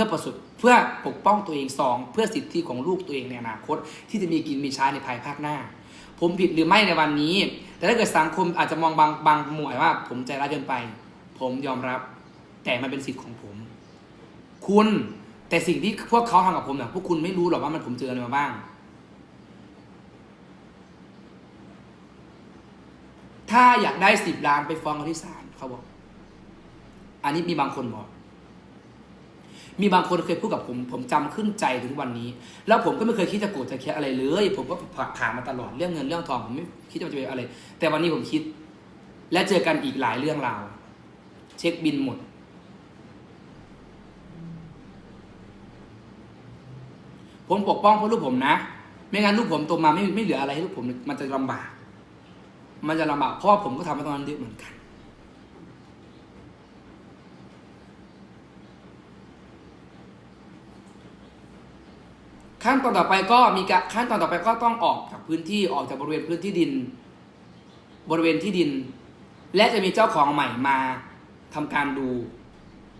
พื่อประสบเพื่อปกป้องตัวเองสองเพื่อสิทธิของลูกตัวเองในอนาคต ที่จะมีกินมีใช้ในภายภาคหน้า ผมผิดหรือไม่ในวันนี้ แต่ถ้าเกิดสังคมอาจจะมองบางบางหมวยว่า ผมใจร้ายเกินไป ผมยอมรับ แต่มันเป็นสิทธิ์ของผม คุณแต่สิ่งที่พวกเขาทำกับผมเนี่ยพวกคุณไม่รู้หรอกว่ามันผมเจออะไรมาบ้าง ถ้าอยากได้สิบล้านไปฟ้องเขาที่ศาลเขาบอก อันนี้มีบางคนบอก มีบางคนเคยพูดกับผม ผมจำขึ้นใจถึงวันนี้ แล้วผมก็ไม่เคยคิดจะโกรธจะแค้นอะไรเลย ผมก็ผ่านมาตลอดเรื่องเงินเรื่องทองผมไม่คิดว่าจะเป็นอะไร แต่วันนี้ผมคิด และเจอกันอีกหลายเรื่องราว เช็คบินหมด ผมปกป้องเพราะลูกผมนะ ไม่งั้นลูกผมโตมาไม่ไม่เหลืออะไรให้ลูกผม มันจะลำบาก มันจะลำบากเพราะว่าผมก็ทำมาตอนนั้นเยอะเหมือนกัน ขั้นตอนต่อไปก็มีการขั้นตอนต่อไปก็ต้องออกจากพื้นที่ออกจากบริเวณพื้นที่ดิน บริเวณที่ดิน และจะมีเจ้าของใหม่มาทำการดู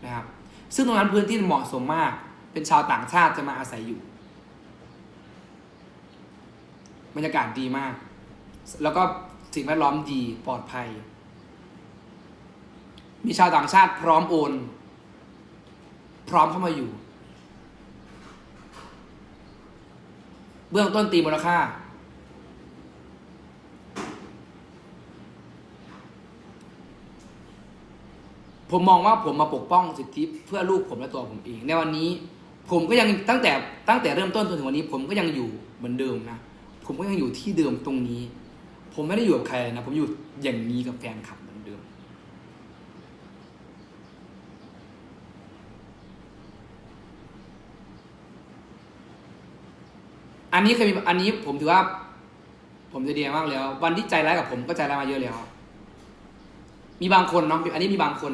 นะครับ ซึ่งตรงนั้นพื้นที่เหมาะสมมาก เป็นชาวต่างชาติจะมาอาศัยอยู่บรรยากาศดีมาก แล้วก็สิ่งแวดล้อมดีปลอดภัย มีชาวต่างชาติพร้อมโอน พร้อมเข้ามาอยู่ เบื้องต้นตีมูลค่า ผมมองว่าผมมาปกป้องสิทธิเพื่อลูกผมและตัวผมเอง ในวันนี้ ผมก็ยังตั้งแต่ตั้งแต่เริ่มต้นจนถึงวันนี้ ผมก็ยังอยู่เหมือนเดิมนะ ผมก็ยังอยู่ที่เดิมตรงนี้ ผมไม่ได้อยู่กับใครนะ ผมอยู่อย่างนี้กับแฟนคลับเหมื อันนี้เคยมีอันนี้ผมถือว่า ผมจะดีมากแล้ว วันที่ใจร้ายกับผมก็ใจร้ายมาเยอะแล้ว มีบางคนเนาะอันนี้มีบางคน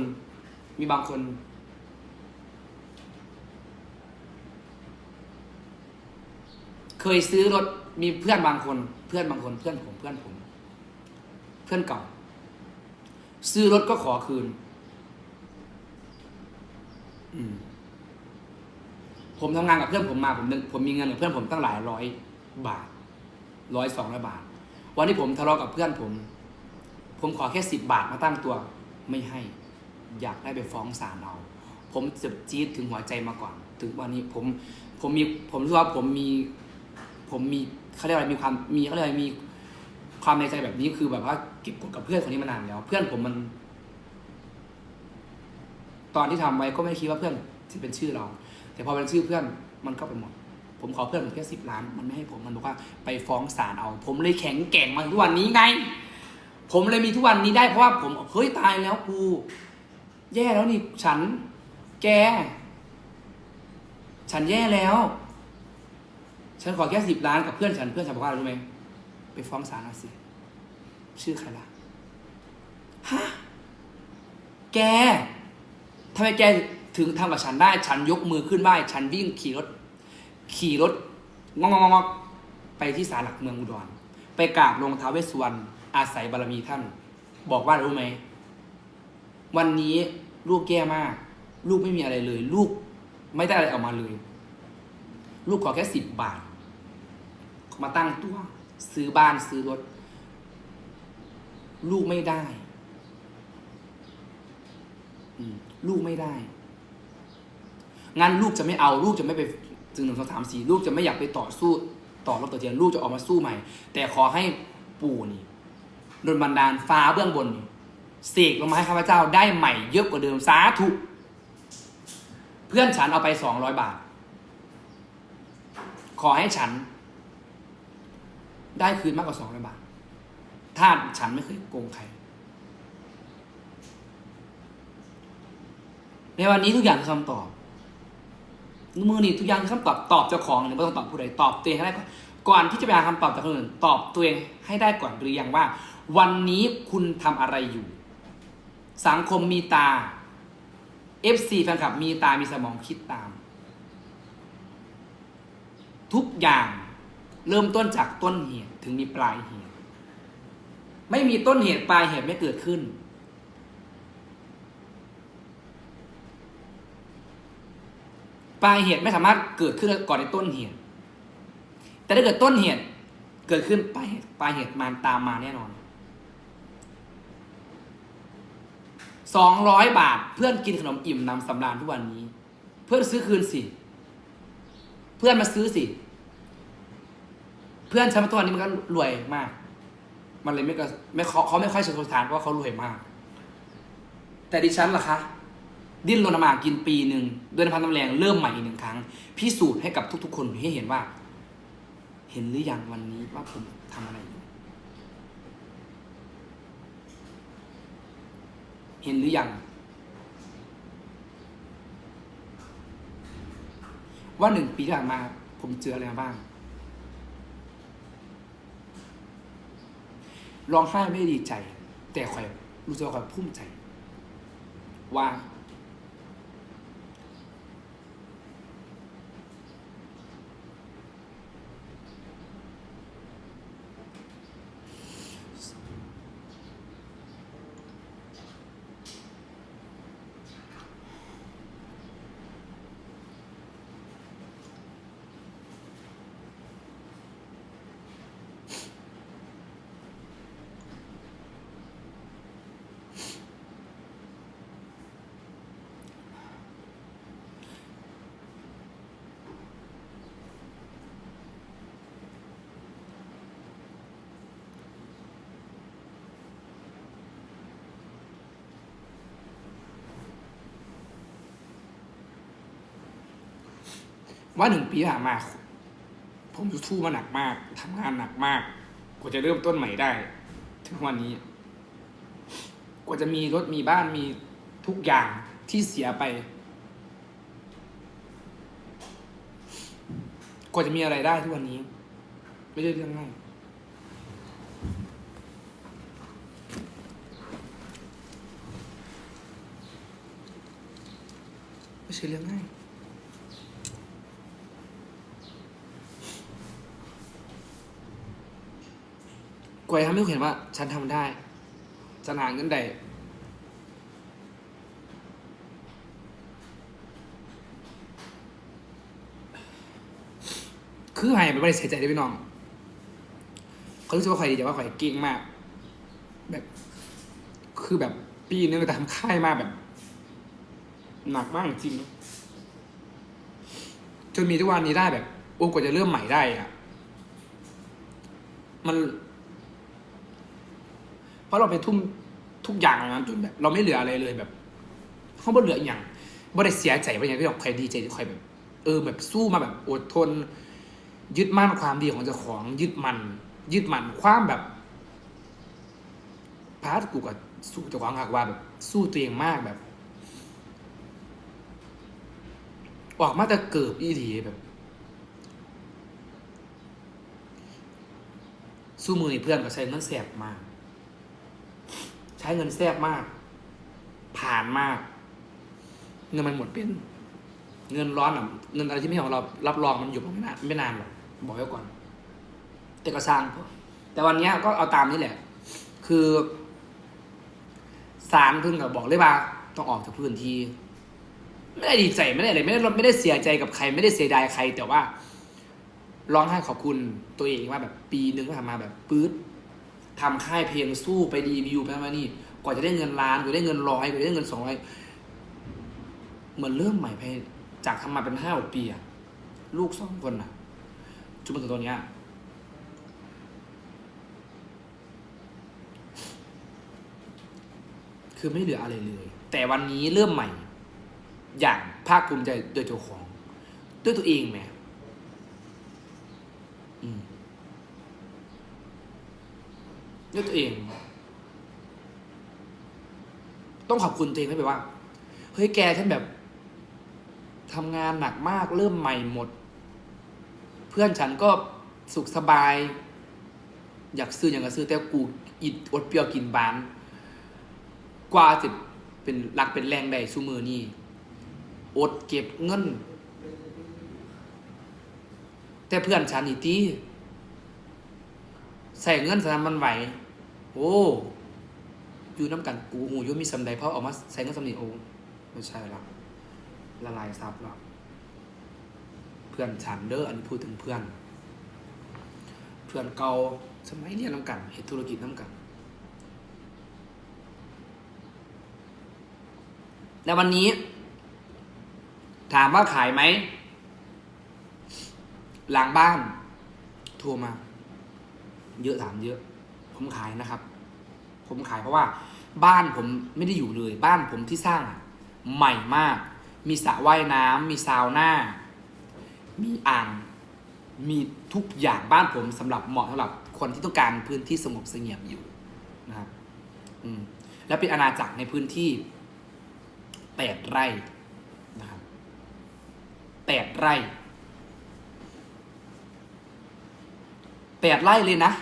มีบางคนเคยซื้อรถมีเพื่อนบางคน เพื่อนบางคนเพื่อนผมเพื่อนผม เพื่อนเก่า ซื้อรถก็ขอคืน อืม ผมทำงานกับเพื่อนผมมาผมผมมีเงินกับเพื่อนผมตั้งหลายร้อยบาทร้อยสองร้อยบาท วันที่ผมทะเลาะกับเพื่อนผม ผมขอแค่สิบบาทมาตั้งตัว ไม่ให้ อยากได้ไปฟ้องศาลเอาผมเจ็บจี๊ดถึงหัวใจมาก่อน ถึงวันนี้ผมผมมีผมรู้ว่าผมมีผมมีเขาเรียกอะไรมีความมีเขาเรียกอะไรมีความในใจแบบนี้คือแบบว่าเก็บกดกับเพื่อนคนนี้มานานแล้ว เพื่อนผมมัน ตอนที่ทำไว้ก็ไม่คิดว่าเพื่อนจะเป็นชื่อเรา แต่พอเป็นชื่อเพื่อนมันก็ไปหมด ผมขอเพื่อนผมแค่สิบล้าน มันไม่ให้ผมมันบอกว่าไปฟ้องศาลเอา ผมเลยแข็งแกร่งมาทุกวันนี้ไง ผมเลยมีทุกวันนี้ได้เพราะว่าผมเฮ้ยตายแล้วกู แย่แล้วนี่ฉัน แก ฉันแย่แล้ว ฉันขอแค่สิบล้านกับเพื่อนฉันเพื่อนฉันบอกว่าอะไรรู้ไหมไปฟ้องศาลเอาสิชื่อใครล่ะฮะแกทำไมแก ถึงทำกับฉันได้ฉันยกมือขึ้นไหว้ฉันวิ่งขี่รถ ขี่รถงองงองงไปที่ศาลหลักเมืองอุดรไปกราบลงท้าเวสุวรรณอาศัยบารมีท่าน บอกว่ารู้ไหม วันนี้ลูกแย่มาก ลูกไม่มีอะไรเลย ลูกไม่ได้อะไรออกมาเลย ลูกขอแค่สิบบาท มาตั้งตัว ซื้อบ้านซื้อรถ ลูกไม่ได้ ลูกไม่ได้ งั้นลูกจะไม่เอาลูกจะไม่ไปถึงหนึ่งสองสามสี่ลูกจะไม่อยากไปต่อสู้ต่อรบต่อเทียนลูกจะออกมาสู้ใหม่ แต่ขอให้ปู่นี่โดนบันดาลฟ้าเบื้องบนเสกลงมาให้ข้าพเจ้าได้ใหม่เยอะกว่าเดิมสาธุเพื่อนฉันเอาไปสองร้อยบาท ขอให้ฉัน ได้คืนมากกว่าสองร้อยบาท ถ้าฉันไม่เคยโกงใคร ในวันนี้ทุกอย่างคือคำตอบ มือนี่ทุกอย่างคือคำตอบตอบเจ้าของหรือไม่ต้องตอบผู้ใดตอบตัวเองให้ได้ก่อนก่อนที่จะไปหาคำตอบจากคนอื่นตอบตัวเองให้ได้ก่อนหรือยังว่า วันนี้คุณทำอะไรอยู่ สังคมมีตา FC แฟนคลับมีตามีสมองคิดตาม ทุกอย่างเริ่มต้นจากต้นเหตุถึงมีปลายเหตุ ไม่มีต้นเหตุปลายเหตุไม่เกิดขึ้น ปลายเหตุไม่สามารถเกิดขึ้นก่อนในต้นเหตุ แต่ถ้าเกิดต้นเหตุเกิดขึ้นปลายเหตุปลายเหตุมันตามมาแน่นอนสองร้อยบาทเพื่อนกินขนมอิ่มนำสำราญทุกวันนี้ เพื่อนซื้อคืนสิ เพื่อนมาซื้อสิ เพื่อนฉันมาตัวนี้มันก็รวยมาก มันเลยไม่ก็ไม่เขาเขาไม่ค่อยสนทานเพราะเขารวยมาก แต่ดิฉันล่ะคะ ดิ้นรนมากินปีหนึ่งด้วยน้ำพันน้ำแรงเริ่มใหม่อีกหนึ่งครั้ง พิสูจน์ให้กับทุก ๆ คนให้เห็นว่า เห็นหรือยังวันนี้ว่าผมทำอะไรอยู่เห็นหรือยังว่าหนึ่งปีที่ผ่านมา ผมเจออะไรบ้างร้องไห้ไม่ดีใจ แต่คอยรู้สึกว่าคอยภูมิใจ ว่า ว่าหนึ่งปีที่ผ่านมา ผมสู้มาหนักมากทำงานหนักมาก กว่าจะเริ่มต้นใหม่ได้ ถึงวันนี้ กว่าจะมีรถมีบ้านมีทุกอย่างที่เสียไป กว่าจะมีอะไรได้ทุกวันนี้ ไม่ใช่เรื่องง่ายไม่ใช่เรื่องง่าย กว่ทำให้เขาเห็นว่า ฉันทำได้ฉันหาเงินได้คือหายไปไม่ได้เสียใจได้พี่น้อง เขารู้สึกว่าใครดีแต่ว่าใครเก่งมาก แบบ คือแบบปีนึงแต่ทำค่ายมากแบบ หนักมากจริง จนมีทุกวันนี้ได้แบบโอ้กว่าจะเริ่มใหม่ได้อะมันะเราไปทุ่มทุกอย่างนะจนแบบ เราไม่เหลืออะไรเลยแบบเขาบ่เหลืออย่างบ่ได้เสียใจไปอย่างที่เราใครดีใจที่ใครแบบ เออแบบสู้มาแบบอดทน ยึดมั่นความดีของเจ้าของ ยึดมันยึดมันความแบบพาร์ทกูกับสู้เจ้าของหักว่าแบบ สู้ตัวเองมากแบบออกมาแต่เกิบอีทีแบบสู้มือเพื่อนก็ใช้เงินแสบมาก ใช้เงินแสบมาก ผ่านมาก เงินมันหมดเป็น เงินร้อนอะเงินอะไรที่ไม่ของเรารับรองมันอยู่ไม่นานไม่นานหรอกบอกไว้ก่อน แต่ก็สร้างแต่วันนี้ก็เอาตามนี้แหละ คือศาลเพิ่งกับบอกเลยว่าต้องออกจากพื้นที่ไม่ได้ดีใจไม่ได้อะไรไม่ได้ไม่ได้เสียใจกับใคร ไม่ได้เสียดายใคร แต่ว่าร้องไห้ขอบคุณตัวเองว่าแบบปีนึงก็ทำมาแบบปื๊ด ทำค่ายเพลงสู้ไปรีวิวไปมานี่กว่าจะได้เงินล้านกว่าได้เงินร้อยกว่าได้เงินสองร้อยเหมือนเริ่มใหม่ไปจากทำมาเป็นห้าปีอะลูกสองคนอะจนมาถึงตอนเนี้ยคือไม่เหลืออะไรเลย แต่วันนี้เริ่มใหม่ อย่างภาคภูมิใจโดยเจ้าของ ด้วยตัวเองไหม อืม ด้วยตัวเอง ต้องขอบคุณตัวเองให้แบบว่า เฮ้ยแกฉันแบบทำงานหนักมากเริ่มใหม่หมด เพื่อนฉันก็สุขสบาย อยากซื้ออย่างก็ซื้อ แต่กูอิดอดเปรี้ยวกินบาน กว่าจะเป็นหลักเป็นแรงได้ซูมือนี่อดเก็บเงิน แต่เพื่อนฉันอีตีใส่เงินสนามมันไหว โอ้อยู่น้ำกันกูหูอยุมีสำใดเพราะออกมาใส่เงินสำนีโอ้ไม่ใช่ละละลายซับแล้วพื่อนฉันเด้ออันนี้พูดถึงเพื่อน เพื่อนเก่าสมัยเรียนน้ำกันเฮ็ดธุรกิจน้ำกันและวันนี้ ถามว่าขายไหม หลังบ้าน โทรมา เยอะถามเยอะ ผมขายนะครับ ผมขายเพราะว่า บ้านผมไม่ได้อยู่เลย บ้านผมที่สร้างอะใหม่มาก มีสระว่ายน้ำมีซาวน่า มีอ่าง มีทุกอย่างบ้านผมสำหรับเหมาะสำหรับคนที่ต้องการพื้นที่สงบเสงี่ยมอยู่นะครับ อืม แล้วเป็นอาณาจักรในพื้นที่แปดไร่นะครับแปดไร่แปดไร่เลยนะ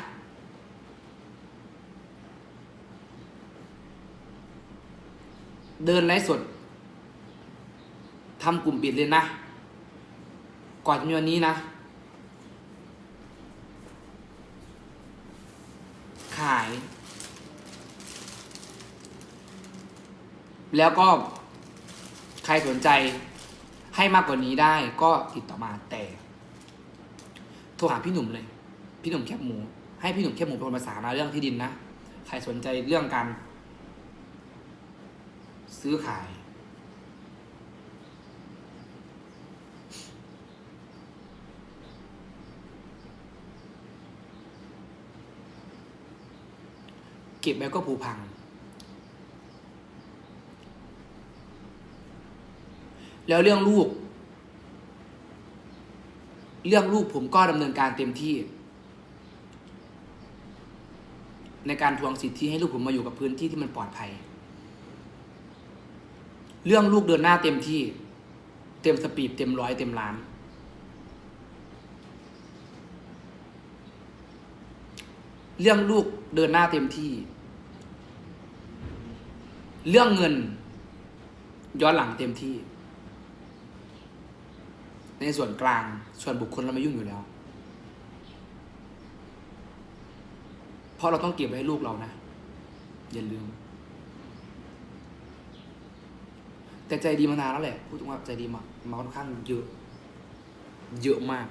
เดินไลฟ์สดทำกลุ่มปิดเลยนะ ก่อนจะมีวันนี้นะ ขาย แล้วก็ใครสนใจให้มากกว่านี้ได้ก็ติดต่อมาแต่ โทรหาพี่หนุ่มเลย พี่หนุ่มแคบหมู ให้พี่หนุ่มแคบหมูเป็นคนประสานมาเรื่องที่ดินนะ ใครสนใจเรื่องการ ซื้อขาย เก็บไว้ก็ผุพัง แล้วเรื่องลูก เรื่องลูกผมก็ดำเนินการเต็มที่ ในการทวงสิทธิให้ลูกผมมาอยู่กับพื้นที่ที่มันปลอดภัย เรื่องลูกเดินหน้าเต็มที่ เต็มสปีดเต็มร้อยเต็มล้าน เรื่องลูกเดินหน้าเต็มที่ เรื่องเงิน ย้อนหลังเต็มที่ ในส่วนกลางส่วนบุคคลเราไม่ยุ่งอยู่แล้ว เพราะเราต้องเก็บไว้ให้ลูกเรานะ อย่าลืม แต่ใจดีมานานแล้วแหละพูดตรงว่าใจดีมามาค่อนข้างเยอะ เยอะมาก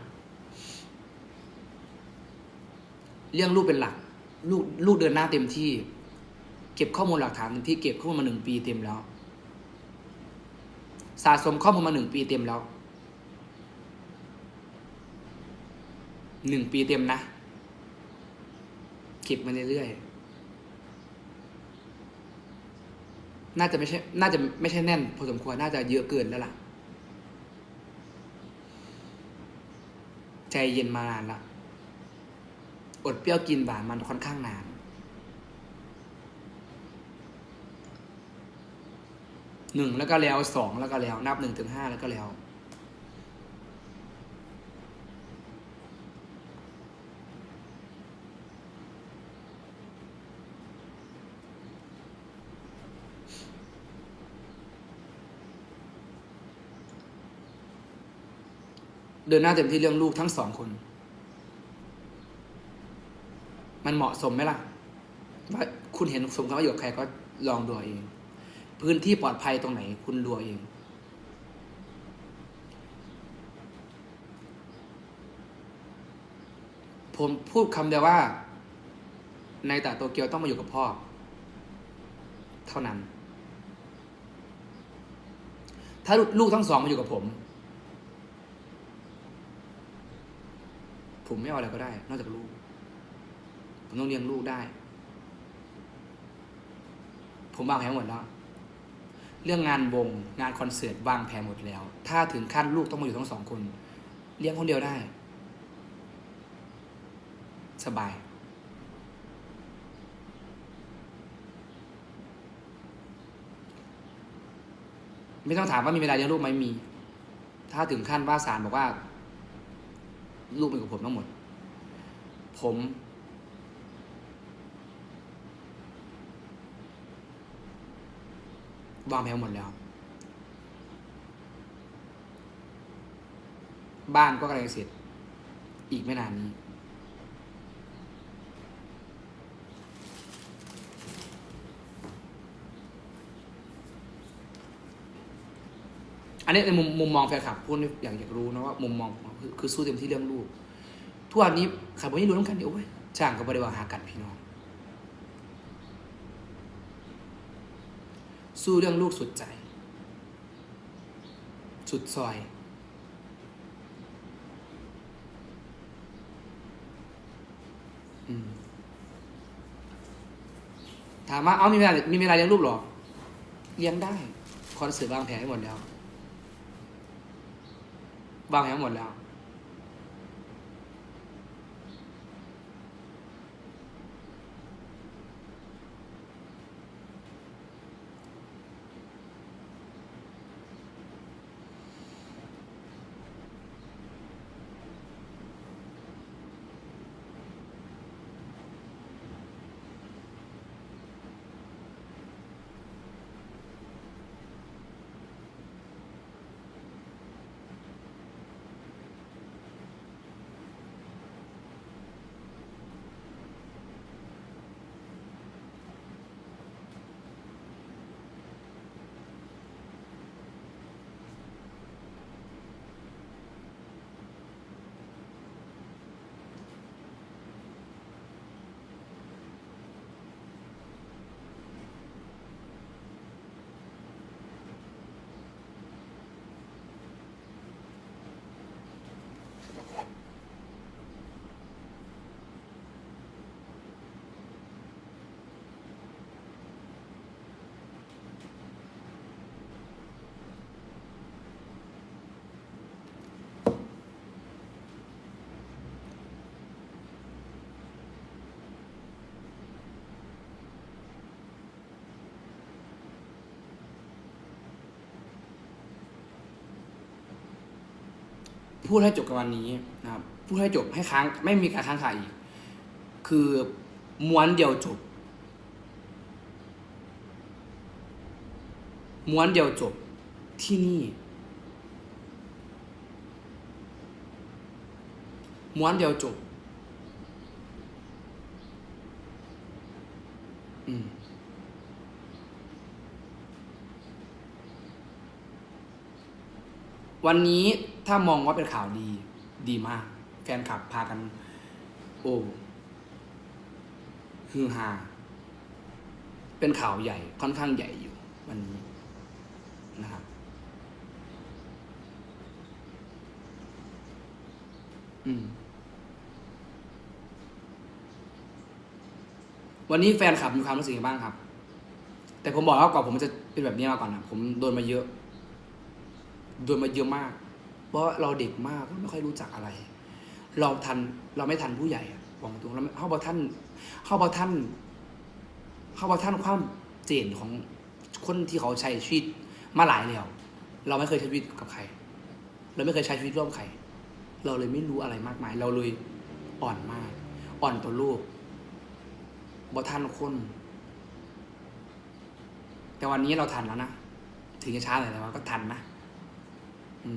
เรื่องลูกเป็นหลัก ลูกลูกเดินหน้าเต็มที่ เก็บข้อมูลหลักฐานที่เก็บข้อมูลมาหนึ่งปีเต็มแล้ว สะสมข้อมูลมาหนึ่งปีเต็มแล้วหนึ่งปีเต็มนะ เก็บมาเรื่อยๆ น่าจะไม่ใช่ น่าจะไม่ใช่แน่น พอสมควร น่าจะเยอะเกินแล้วล่ะ ใจเย็นมานานละอดเปรี้ยวกินหวานมันค่อนข้างนาน หนึ่งแล้วก็แล้วสองแล้วก็แล้ว นับหนึ่งถึงห้าแล้วก็แล้ว เดินหน้าเต็มที่เรื่องลูกทั้งสองคน มันเหมาะสมไหมล่ะ ว่าคุณเห็นสมความประโยชน์ใครก็ลองดูเอง พื้นที่ปลอดภัยตรงไหน คุณดูเอาเอง ผมพูดคำเดียวว่า ในแต่โตเกียวต้องมาอยู่กับพ่อ เท่านั้น ถ้าลูกทั้งสองมาอยู่กับผม ผมไม่เอาอะไรก็ได้ นอกจากลูก ผมต้องเลี้ยงลูกได้ ผมวางแผนหมดแล้ว เรื่องงานวงงานคอนเสิร์ตวางแผนหมดแล้ว ถ้าถึงขั้นลูกต้องมาอยู่ทั้งสองคน เลี้ยงคนเดียวได้ สบาย ไม่ต้องถามว่ามีเวลาเลี้ยงลูกไหมมี ถ้าถึงขั้นว่าศาลบอกว่า ลูกเป็นกับผมทั้งหมด ผม วางแผนหมดแล้ว บ้านก็กำลังเสร็จ อีกไม่นานนี้ อันนี้ในมุมมุมมองแฟนคลับพูดอย่ากอยากรู้นะว่ามุมมองคือคือสู้เต็มที่เรื่องลูกทุกวันนี้ขับรถนี่รู้ต้องกันเดียวโอ้ยจ้างก็บบริวารหากันพี่น้อง สู้เรื่องลูกสุดใจ สุดซอย ถามว่า เอามีเวลามีเวลาเลี้ยงลูกหรอ เลี้ยงได้ คอนเสิร์ตวางแผนให้หมดแล้ว วางแผนหมดแล้ว พูดให้จบกับวันนี้นะครับพูดให้จบให้ค้างไม่มีการค้างคาอีก คือม้วนเดียวจบ ม้วนเดียวจบที่นี่ ม้วนเดียวจบ อืม วันนี้ถ้ามองว่าเป็นข่าวดีดีมาก แฟนคลับพากัน โอ้ฮือฮาเป็นข่าวใหญ่ค่อนข้างใหญ่อยู่วันนี้นะครับ อืม วันนี้แฟนคลับมีความรู้สึกยังไงบ้างครับ แต่ผมบอกแล้วก่อนผมจะเป็นแบบนี้มาก่อนนะผมโดนมาเยอะ โดนมาเยอะมาก เพราะเราเด็กมากไม่ค่อยรู้จักอะไร เราทันเราไม่ทันผู้ใหญ่อะบอกตรงเราเข้าบอท่านเข้าบอท่านเข้าบอท่านความเจนของคนที่เขาใช้ชีวิตมาหลายแล้ว เราไม่เคยใช้ชีวิตกับใคร เราไม่เคยใช้ชีวิตร่วมใคร เราเลยไม่รู้อะไรมากมาย เราเลยอ่อนมาก อ่อนต่อโลกบอท่านคนแต่วันนี้เราทันแล้วนะ ถึงจะช้าหน่อยแต่ว่าก็ทันนะ อื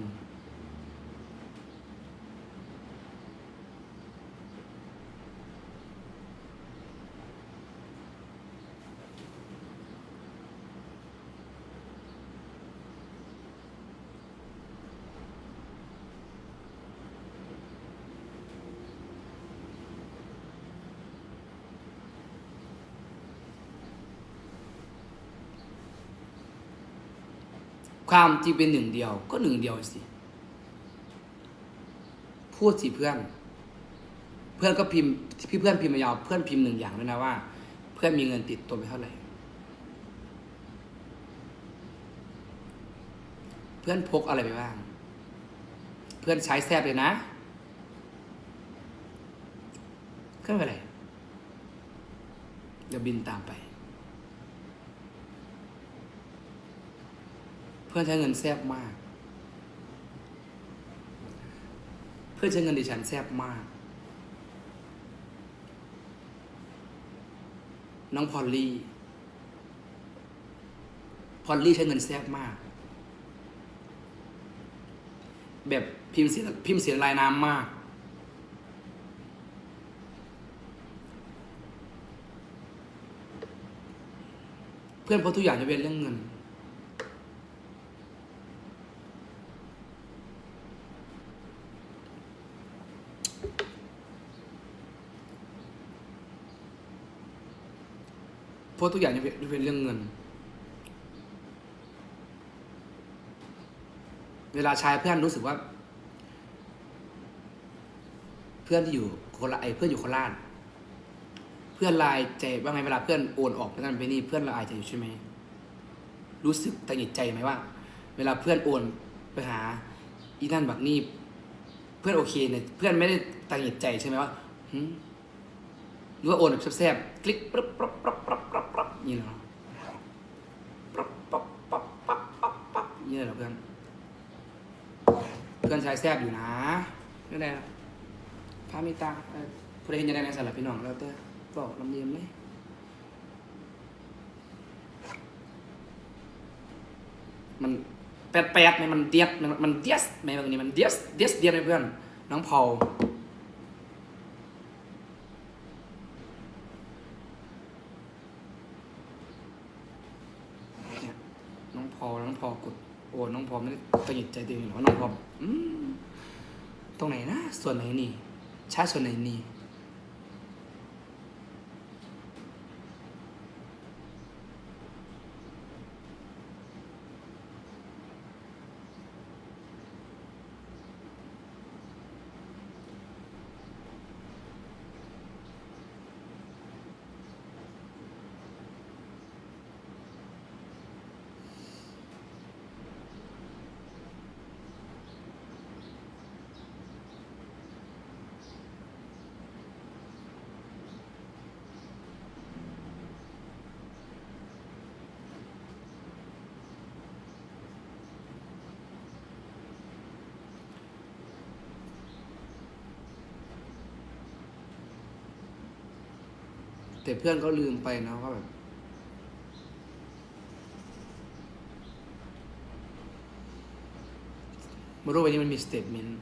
ความจริงเป็นหนึ่งเดียว ก็หนึ่งเดียวสิ พูดสิเพื่อน เพื่อนก็พิมพ์พี่เพื่อนพิมพ์มายาวเพื่อนพิมพ์หนึ่งอย่างด้วยนะว่า เพื่อนมีเงินติดตัวไปเท่าไหร่ เพื่อนพกอะไรไปบ้าง เพื่อนใช้แซบเลยนะก็ไม่เป็นไรเดี๋ยวบินตามไป เพื่อนใช้เงินแซบมาก เพื่อนใช้เงินดิฉันแซบมาก น้องพอลลี่ พอลลี่ใช้เงินแซบมาก แบบพิมพ์เสียพิมพ์เสียลายน้ำมากเพื่อนเพราะทุกอย่างจะเป็นเรื่องเงิน ราะทุกอย่างจะเป็นเรื่องเงิน เวลาชายเพื่อนรู้สึกว่า เพื่อนที่อยู่คราชไอเพื่อนอยู่โคราชเพื่อนไลายใจว่าไงเวลาเพื่อนโอนออกไปนั่นไปนี่เพื่อนละอายใจอยู่ใช่ไหมรู้สึกตังหิดใจไหมว่า เวลาเพื่อนโอนไปหา อีนั่นบักนี่เพื่อนโอเคเนี่ยเพื่อนไม่ได้ตังหิดใจใช่ไหมว่าหรือว่าโอนแบบแซ่บๆคลิกปั๊บปั๊บปั๊บปั๊บปั๊บปั๊บ นี่เหรอปั๊บปั๊บปั๊บปั๊บปั๊บปั๊บนี่เหรอเพื่อน เพื่อนชายแซ่บอยู่นะไม่ได้หรพามีตาเอ่อผู้ใดเห็นยังไงในสารบพี่น้องแล้วแต่บอกลำเลียมเลยมันแปดแปดไหมมันเดียดมันมันเดียสไหมบางนี้มันเดียสเดียสเดียสไหมเพื่อน น้องพอลเนี่ยน้อง พอลน้องพอกด โอ้น้องพอไม่ได้ตระหยิดใจตัวเองหรอน้องพออืมตรงไหนนะ ส่วนไหนนี่ชาส่วนไหนนี่ แต่เพื่อนเขาลืมไปนะว่าแบบมารู้วันนี้มันมีสเตทเมนต์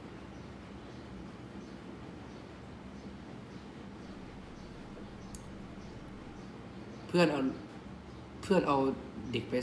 เพื่อนเอาเพื่อนเอาเด็กไป